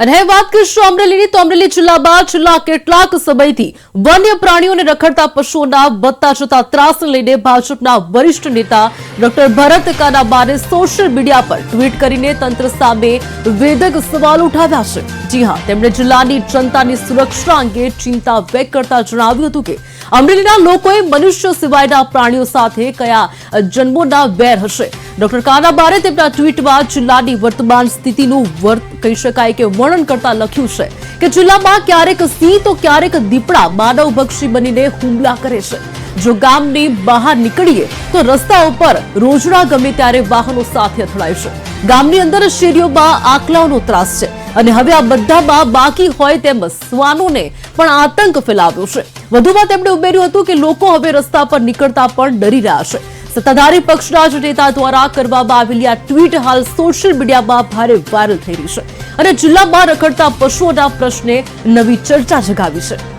અને વાત કરીશું અમરેલીની. તો અમરેલી જિલ્લામાં છેલ્લા કેટલાક સમયથી વન્ય પ્રાણીઓને રખડતા પશુઓના વધતા જતા ત્રાસને લઈને ભાજપના વરિષ્ઠ નેતા ડોક્ટર ભરત કાનાબાને સોશિયલ મીડિયા પર ટ્વીટ કરીને તંત્ર સામે વેદક સવાલ ઉઠાવ્યા છે. જી હા, તેમણે જિલ્લાની જનતાની સુરક્ષા અંગે ચિંતા વ્યક્ત કરતા જણાવ્યું હતું કે અમરેલીના લોકોએ મનુષ્ય સિવાયના પ્રાણીઓ સાથે કયા જન્મોના વેર હશે. ડોક્ટર કાનાબારે તેમના ટ્વીટમાં જિલ્લાની વર્તમાન સ્થિતિનું વર્ત કહી શકાય કે વર્ણન કરતા લખ્યું છે કે જિલ્લામાં ક્યારેક સિંહ તો ક્યારેક દીપડા માનવભક્ષી બનીને હુમલા કરે છે. જો ગામની બહાર નીકળીએ તો રસ્તા ઉપર રોજડા ગમે ત્યારે વાહનો સાથે અથડાય છે. ગામની અંદર શેરીઓમાં આકલાઓનો ત્રાસ છે અને હવે આ બધામાં બાકી હોય તેમ શ્વાનોને પણ આતંક ફેલાવ્યો છે. વધુમાં તેમણે ઉમેર્યું હતું કે લોકો હવે રસ્તા પર નીકળતા પણ ડરી રહ્યા છે. સત્તાધારી પક્ષના જ નેતા દ્વારા કરવામાં આવેલી આ ટ્વીટ હાલ સોશિયલ મીડિયામાં ભારે વાયરલ થઈ રહી છે અને જિલ્લામાં રખડતા પશુઓના પ્રશ્ને નવી ચર્ચા જગાવી છે.